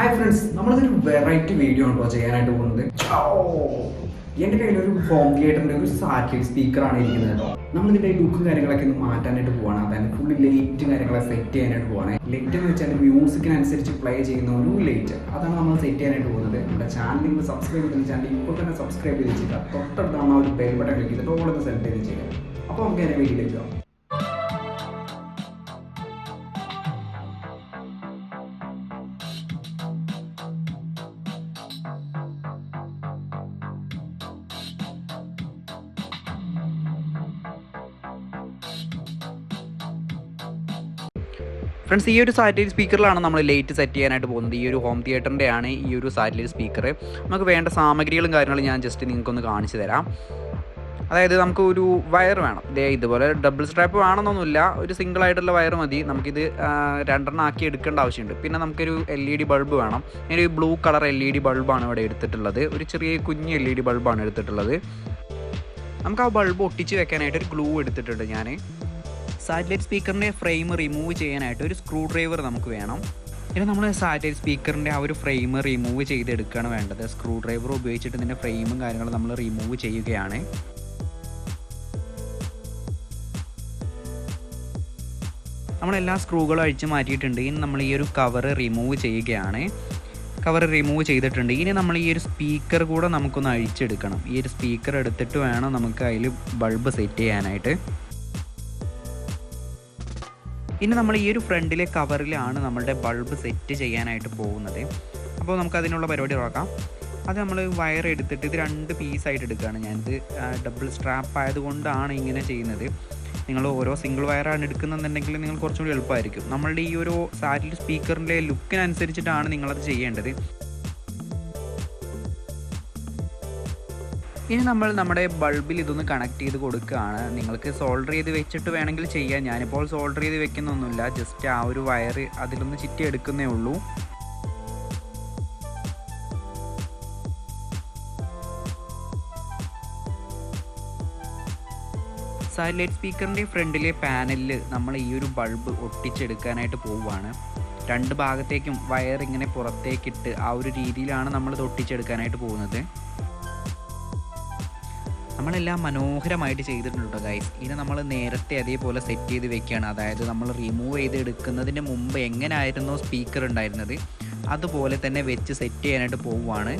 Hi friends നമ്മളിതൊരു variety video ആണ് കേട്ടോ ചെയ്യാനായിട്ട് പോകുന്നത്. എന്റെ കയ്യിൽ ഒരു ഹോം തിയേറ്ററിന്റെ ഒരു സാറ്റലൈറ്റ് സ്പീക്കറാണ് ഇരിക്കുന്നത് കേട്ടോ നമ്മളിതിന്റെ ലുക്കും കാര്യങ്ങളൊക്കെ ഒന്ന് മാറ്റാനായിട്ട് പോവാണ്. അതായത് ഫുള്ള് ലൈറ്റ് കാര്യങ്ങളെ സെറ്റ് ചെയ്യാനായിട്ട് പോവാണ്. ലൈറ്റ് എന്ന് വെച്ചാൽ മ്യൂസിക്കിനനുസരിച്ച് പ്ലേ ചെയ്യുന്ന ഒരു ലൈറ്റ് അതാണ് നമ്മൾ സെറ്റ് ചെയ്യാനായിട്ട് പോകുന്നത്. നമ്മുടെ ചാനൽ നിങ്ങൾ സബ്സ്ക്രൈബ് ചെയ്തിട്ട് ചാനൽ ഇപ്പോൾ തന്നെ സബ്സ്ക്രൈബ് ചെയ്ത് വെച്ചിട്ട് തൊട്ടടുത്താണ് ആ ഒരു ബെൽ ബട്ടൺ ക്ലിക്ക് ചെയ്തിട്ട് ഓളൊന്ന് സെലക്ട് ചെയ്ത് ചെയ്യുക അപ്പോൾ നമുക്ക് അതിനെ വീഡിയോയിലേക്ക് ഫ്രണ്ട്സ് ഈ ഒരു സാറ്റലൈറ്റ് സ്പീക്കറിലാണ് നമ്മൾ ലൈറ്റ് സെറ്റ് ചെയ്യാനായിട്ട് പോകുന്നത്. ഈ ഒരു ഹോം തിയേറ്ററിന്റെ ആണ് ഈ ഒരു സാറ്റലൈറ്റ് സ്പീക്കർ നമുക്ക് വേണ്ട സാമഗ്രികളും കാര്യങ്ങളും ഞാൻ ജസ്റ്റ് നിങ്ങൾക്കൊന്ന് കാണിച്ചു തരാം. അതായത് നമുക്ക് ഒരു വയർ വേണം. ഇതേ ഇതുപോലെ ഡബിൾ സ്ട്രാപ്പ് വേണമെന്നൊന്നുമില്ല. ഒരു സിംഗിൾ ആയിട്ടുള്ള വയർ മതി. നമുക്കിത് രണ്ടെണ്ണം ആക്കി എടുക്കേണ്ട ആവശ്യമുണ്ട്. പിന്നെ നമുക്കൊരു എൽ ഇ ഡി ബൾബ് വേണം. ഒരു blue colour L E D ബൾബാണ് ഇവിടെ എടുത്തിട്ടുള്ളത്. ഒരു ചെറിയ കുഞ്ഞ് എൽ ഇ ഡി ബൾബാണ് എടുത്തിട്ടുള്ളത്. നമുക്ക് ആ ബൾബ് ഒട്ടിച്ച് വെക്കാനായിട്ട് ഒരു ഗ്ലൂ എടുത്തിട്ടുണ്ട് ഞാൻ സാറ്റലൈറ്റ് സ്പീക്കറിന്റെ ഫ്രെയിം റിമൂവ് ചെയ്യാനായിട്ട് ഒരു സ്ക്രൂ ഡ്രൈവർ നമുക്ക് വേണം. ഇനി നമ്മൾ സാറ്റലൈറ്റ് സ്പീക്കറിന്റെ ആ ഒരു ഫ്രെയിം റിമൂവ് ചെയ്തെടുക്കുകയാണ് വേണ്ടത്. സ്ക്രൂ ഡ്രൈവർ ഉപയോഗിച്ചിട്ട് ഇതിന്റെ ഫ്രെയിമും കാര്യങ്ങളും നമ്മൾ റിമൂവ് ചെയ്യുകയാണ്. നമ്മളെല്ലാ സ്ക്രൂകളും അഴിച്ച് മാറ്റിയിട്ടുണ്ട്. ഇനി നമ്മൾ ഈ ഒരു കവർ റിമൂവ് ചെയ്യുകയാണ്. കവർ റിമൂവ് ചെയ്തിട്ടുണ്ട്. ഇനി നമ്മൾ ഈ ഒരു സ്പീക്കർ കൂടെ നമുക്കൊന്ന് അഴിച്ചെടുക്കണം. ഈ ഒരു സ്പീക്കർ എടുത്തിട്ട് വേണം നമുക്ക് അതിൽ ബൾബ് സെറ്റ് ചെയ്യാനായിട്ട്. ഇനി നമ്മൾ ഈ ഒരു ഫ്രണ്ടിലെ കവറിലാണ് നമ്മളുടെ ബൾബ് സെറ്റ് ചെയ്യാനായിട്ട് പോകുന്നത്. അപ്പോൾ നമുക്ക് അതിനുള്ള പരിപാടി നോക്കാം. അത് നമ്മൾ വയർ എടുത്തിട്ട് ഇത് രണ്ട് പീസായിട്ട് എടുക്കുകയാണ് ഞാനിത് ഡബിൾ സ്ട്രാപ്പ് ആയതുകൊണ്ടാണ് ഇങ്ങനെ ചെയ്യുന്നത്. നിങ്ങൾ ഓരോ സിംഗിൾ വയറാണ് എടുക്കുന്നുണ്ടെങ്കിൽ നിങ്ങൾ കുറച്ചും കൂടി എളുപ്പമായിരിക്കും. നമ്മളുടെ ഈ ഒരു സാറ്റലൈറ്റ് സ്പീക്കറിന്റെ ലുക്കിനനുസരിച്ചിട്ടാണ് നിങ്ങളത് ചെയ്യേണ്ടത്. ഇനി നമ്മൾ നമ്മുടെ ബൾബിൽ ഇതൊന്ന് കണക്ട് ചെയ്ത് കൊടുക്കുകയാണ്. നിങ്ങൾക്ക് സോൾഡർ ചെയ്ത് വെച്ചിട്ട് വേണമെങ്കിൽ ചെയ്യാം. ഞാനിപ്പോൾ സോൾഡർ ചെയ്ത് വെക്കുന്നൊന്നുമില്ല. ജസ്റ്റ് ആ ഒരു വയർ അതിലൊന്ന് ചിറ്റി എടുക്കുന്നേ ഉള്ളൂ. സാറ്റലൈറ്റ് സ്പീക്കറിന്റെ ഫ്രണ്ടിലെ പാനലിൽ നമ്മൾ ഈ ഒരു ബൾബ് ഒട്ടിച്ചെടുക്കാനായിട്ട് പോവുകയാണ്. രണ്ട് ഭാഗത്തേക്കും വയർ ഇങ്ങനെ പുറത്തേക്കിട്ട് ആ ഒരു രീതിയിലാണ് നമ്മൾ നമ്മളിത് ഒട്ടിച്ചെടുക്കാനായിട്ട് പോകുന്നത്. നമ്മളെല്ലാം മനോഹരമായിട്ട് ചെയ്തിട്ടുണ്ട് ഗൈസ് ഇനി നമ്മൾ നേരത്തെ അതേപോലെ സെറ്റ് ചെയ്ത് വെക്കുകയാണ്. അതായത് നമ്മൾ റിമൂവ് ചെയ്ത് എടുക്കുന്നതിന് മുമ്പ് എങ്ങനെയായിരുന്നോ സ്പീക്കർ ഉണ്ടായിരുന്നത്? അതുപോലെ തന്നെ വെച്ച് സെറ്റ് ചെയ്യാനായിട്ട് പോവുകയാണ്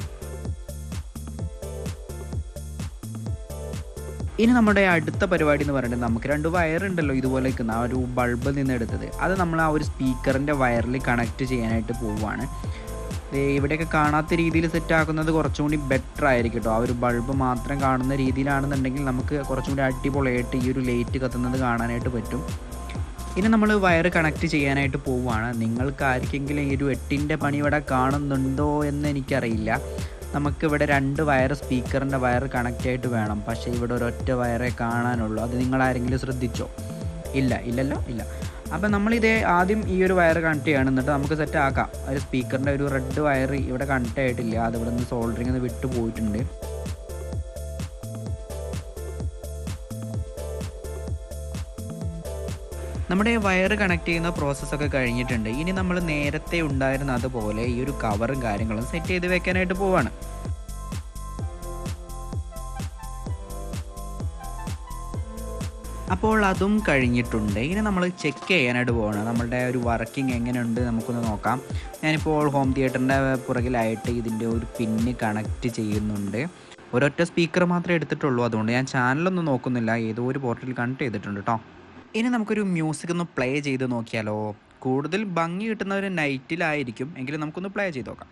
ഇനി നമ്മുടെ അടുത്ത പരിപാടി എന്ന് പറയുന്നത് നമുക്ക് രണ്ട് വയർ ഉണ്ടല്ലോ ഇതുപോലെ നിൽക്കുന്ന ആ ഒരു ബൾബിൽ നിന്ന് എടുത്തത്. അത് നമ്മൾ ആ ഒരു സ്പീക്കറിന്റെ വയറിൽ കണക്ട് ചെയ്യാനായിട്ട് പോവുകയാണ് ഇവിടെയൊക്കെ കാണാത്ത രീതിയിൽ സെറ്റ് ആക്കുന്നത് കുറച്ചും കൂടി ബെറ്റർ ആയിരിക്കും കേട്ടോ ആ ഒരു ബൾബ് മാത്രം കാണുന്ന രീതിയിലാണെന്നുണ്ടെങ്കിൽ നമുക്ക് കുറച്ചും കൂടി അടിപൊളിയായിട്ട് ഈ ഒരു ലൈറ്റ് കത്തുന്നത് കാണാനായിട്ട് പറ്റും. ഇനി നമ്മൾ വയർ കണക്ട് ചെയ്യാനായിട്ട് പോവുകയാണ് നിങ്ങൾക്ക് ആർക്കെങ്കിലും ഈ ഒരു എട്ടിന്റെ പണി ഇവിടെ കാണുന്നുണ്ടോ എന്ന് എനിക്കറിയില്ല. നമുക്കിവിടെ രണ്ട് വയർ സ്പീക്കറിന്റെ വയർ കണക്റ്റ് ആയിട്ട് വേണം. പക്ഷേ ഇവിടെ ഒരൊറ്റ വയറേ കാണാനുള്ളൂ. അത് നിങ്ങൾ ആരെങ്കിലും ശ്രദ്ധിച്ചോ? ഇല്ല ഇല്ലല്ലോ? ഇല്ല. അപ്പം നമ്മളിതേ ആദ്യം ഈ ഒരു വയർ കണക്ട് ചെയ്യണം എന്നിട്ട് നമുക്ക് സെറ്റ് ആക്കാം. ഒരു സ്പീക്കറിന്റെ ഒരു റെഡ് വയർ ഇവിടെ കണക്ട് ആയിട്ടില്ല അത് ഇവിടെ നിന്ന് സോൾഡറിങ് നിന്ന് വിട്ടു പോയിട്ടുണ്ട്. നമ്മുടെ വയർ കണക്ട് ചെയ്യുന്ന പ്രോസസ്സൊക്കെ കഴിഞ്ഞിട്ടുണ്ട്. ഇനി നമ്മൾ നേരത്തെ ഉണ്ടായിരുന്ന അതുപോലെ ഈ ഒരു കവറും കാര്യങ്ങളും സെറ്റ് ചെയ്ത് വെക്കാനായിട്ട് പോവാണ്. അപ്പോൾ അതും കഴിഞ്ഞിട്ടുണ്ട്. ഇനി നമ്മൾ ചെക്ക് ചെയ്യാനായിട്ട് പോകണം നമ്മളുടെ ഒരു വർക്കിംഗ് എങ്ങനെയുണ്ട് നമുക്കൊന്ന് നോക്കാം. ഞാനിപ്പോൾ ഹോം തിയേറ്ററിന്റെ പുറകിലായിട്ട് ഇതിന്റെ ഒരു പിന്ന് കണക്റ്റ് ചെയ്യുന്നുണ്ട്. ഒരൊറ്റ സ്പീക്കർ മാത്രമേ എടുത്തിട്ടുള്ളൂ. അതുകൊണ്ട് ഞാൻ ചാനലൊന്നും നോക്കുന്നില്ല. ഏതോ ഒരു പോർട്ടലിൽ കണക്ട് ചെയ്തിട്ടുണ്ട് കേട്ടോ ഇനി നമുക്കൊരു മ്യൂസിക് ഒന്ന് പ്ലേ ചെയ്ത് നോക്കിയാലോ? കൂടുതൽ ഭംഗി കിട്ടുന്ന ഒരു നൈറ്റിലായിരിക്കും എങ്കിലും നമുക്കൊന്ന് പ്ലേ ചെയ്ത് നോക്കാം.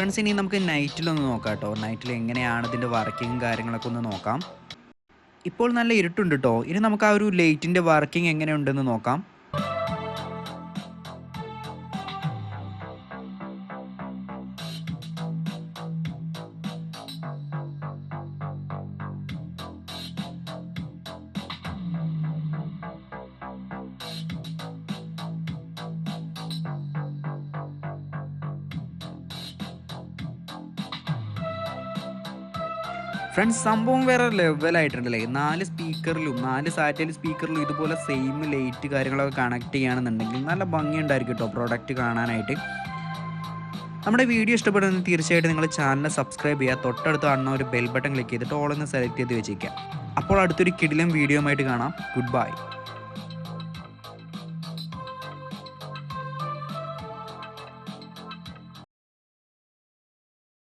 ഫ്രണ്ട്സ് ഇനി നമുക്ക് നൈറ്റിലൊന്ന് നോക്കാം കേട്ടോ നൈറ്റിൽ എങ്ങനെയാണ് ഇതിന്റെ വർക്കിങ്ങും കാര്യങ്ങളൊക്കെ ഒന്ന് നോക്കാം. ഇപ്പോൾ നല്ല ഇരുട്ടുണ്ട് കേട്ടോ ഇനി നമുക്ക് ആ ഒരു ലൈറ്റിന്റെ വർക്കിംഗ് എങ്ങനെയുണ്ടെന്ന് നോക്കാം. ഫ്രണ്ട്സ് സംഭവം വേറെ ലെവലായിട്ടുണ്ടല്ലേ നാല് സ്പീക്കറിലും നാല് സാറ്റലൈറ്റ് സ്പീക്കറിലും ഇതുപോലെ സെയിം ലൈറ്റ് കാര്യങ്ങളൊക്കെ കണക്ട് ചെയ്യുകയാണെന്നുണ്ടെങ്കിൽ നല്ല ഭംഗിയുണ്ടായിരിക്കും കേട്ടോ പ്രോഡക്റ്റ് കാണാനായിട്ട്. നമ്മുടെ വീഡിയോ ഇഷ്ടപ്പെടുന്നത് തീർച്ചയായിട്ടും നിങ്ങൾ ചാനൽ സബ്സ്ക്രൈബ് ചെയ്യുക. തൊട്ടടുത്ത് കാണുന്ന ഒരു ബെൽ ബട്ടൺ ക്ലിക്ക് ചെയ്തിട്ട് ഓളൊന്ന് സെലക്ട് ചെയ്ത് വെച്ചേക്കാം അപ്പോൾ അടുത്തൊരു കിടിലം വീഡിയോ ആയിട്ട് കാണാം. Good bye